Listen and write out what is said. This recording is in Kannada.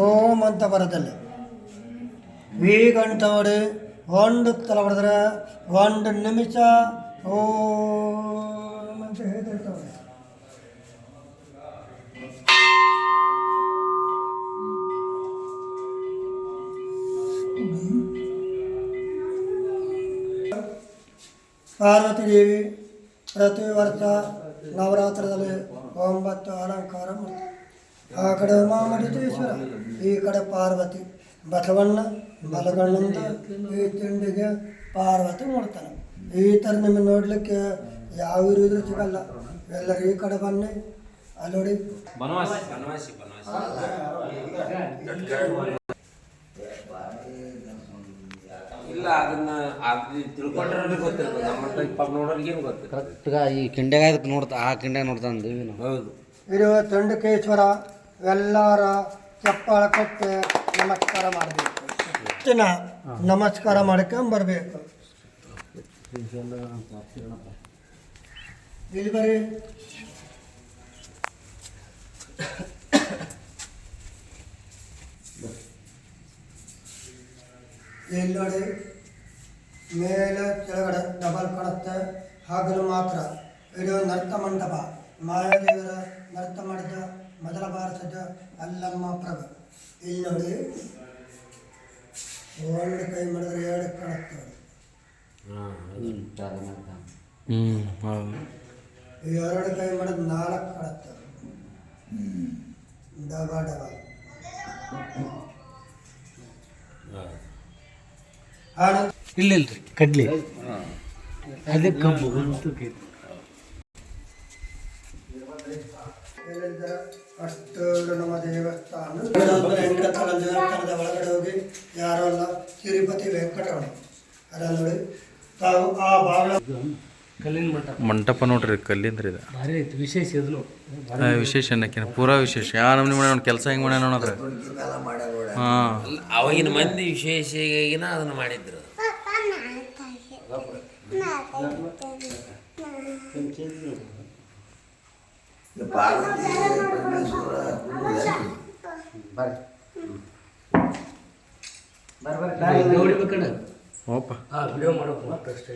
ಓಂ ಅಂತ ಬರೋದಲ್ಲಿ ವಿ ಗಂಟ ಹೊಡಿ ಒಂದು ತಲ ಹೊಡೆದ್ರೆ ಒಂದು ನಿಮಿಷ ಓಂ ಅಂತ ಹೇಳ್ತಿರ್ತಾವೆ ಪಾರ್ವತಿ ದೇವಿ ಪ್ರತಿ ವರ್ಷ ನವರಾತ್ರದಲ್ಲಿ ಒಂಬತ್ತು ಅಲಂಕಾರ ಮಾಡ್ತಾರೆ ಆ ಕಡೆ ಮಾಮಡಿತೇಶ್ವರ ಈ ಕಡೆ ಪಾರ್ವತಿ ಬಸವಣ್ಣ ಬಲಗಣ್ಣಂತ ಈ ತಿಂಡಿಗೆ ಪಾರ್ವತಿ ನೋಡ್ತಾನೆ ಈ ಥರ ನಿಮಗೆ ನೋಡಲಿಕ್ಕೆ ಯಾವ ಇರುವುದು ಸಿಗಲ್ಲ. ಎಲ್ಲರೂ ಈ ಕಡೆ ಬನ್ನಿ. ಅಲ್ಲಿ ನೋಡಿ. ಬನವಾಸಿ. ಬನವಾಸಿ ಇಲ್ಲ ಅದನ್ನ ಅದು ತಿಳ್ಕೊಂಡ್ರೆ ಗೊತ್ತಿರ್ತದೆ ನಮ್ಮ ಪಾಪ ನೋಡೋರಿಗೆ ಏನು ಕರೆಕ್ಟ್గా ಈ ಅದಕ್ಕೆ ನೋಡ್ತಾ ಆ ಕಿಂಡೆ ನೋಡ್ತಾ ಹೌದು. ಇದು ತಂಡಕೇಶ್ವರ. ಎಲ್ಲರ ಚಪ್ಪಾಳ ಕೊಟ್ಟು ನಮಸ್ಕಾರ ಮಾಡಬೇಕು. ದಿನ ನಮಸ್ಕಾರ ಮಾಡ್ಕೊಂಬರ್ಬೇಕು. ಇಲ್ಲಿ ಬರ್ರಿ. ಇಲ್ಲಿ ನೋಡಿ, ಮೇಲೆ ಕೆಳಗಡೆ ಡಬಲ್ ಕೊಡುತ್ತೆ ಹಾಗಲು ಮಾತ್ರ. ಇದು ನರ್ತ ಮಂಟಪ ಮಾಯಾದೇವರ ನರ್ತ ಮಾಡಿದ ಮೊದಲ ಭಾರತದ ಅಲ್ಲಮ್ಮ ಪ್ರಭ. ಇಲ್ಲಿ ನೋಡಿ. ಒಂದು ಕೈ ಮಾಡಿದ್ರೆ ಎರಡು ಕಾಣುತ್ತೆ ಹ್ಮ್ ಹೌದು. ಈ ಎರಡು ಕೈ ಮಾಡಿದ್ರೆ ನಾಲ್ಕು ಕಾಣುತ್ತೆ ಡಬ ಡಬ. ಇಲ್ಲ ಇಲ್ರಿ ಕಡ್ಲಿ. ಅದೇ ಕಬ್ಬು. ಹೇಳಿದ್ದಾರೆ ಅಷ್ಟು ನಮ್ಮ ದೇವಸ್ಥಾನ ವೆಂಕಟರಮಣ ದೇವಸ್ಥಾನದ ಒಳಗಡೆ ಹೋಗಿ ಯಾರೋ ಅಲ್ಲ ತಿರುಪತಿ ವೆಂಕಟರಮಣ ಅದ ನೋಡಿ ತಾವು ಆ ಬಾಗಿಲ ಕಲ್ಲಿನ ಮಂಟಪ. ಮಂಟಪ ನೋಡ್ರಿ ಕಲ್ಲಿಂದ್ರಿ ಇದು. ಭಾರಿ ಐತಿ ವಿಶೇಷ ಇದ್ಲು ಆ, ವಿಶೇಷ ಅನ್ನಕ್ಕಿನ ಪೂರಾ ವಿಶೇಷ. ಯಾವ ನಮ್ನಿ ಮಾಡ್ಯಾನ ಕೆಲಸ ಹೆಂಗೆ ಮಾಡ್ಯಾನ ನೋಡ್ರಿ? ಹಾಂ. ಅವಾಗಿನ ಮಂದಿ ವಿಶೇಷ ಅದನ್ನ ಮಾಡಿದ್ರು. ಹೊಡಿಬೇಕಣ್ಣ ಓಪ ಹಾಂ ವಿಡಿಯೋ ಮಾಡೋಕೆ ಮತ್ತೆ ಅಷ್ಟೇ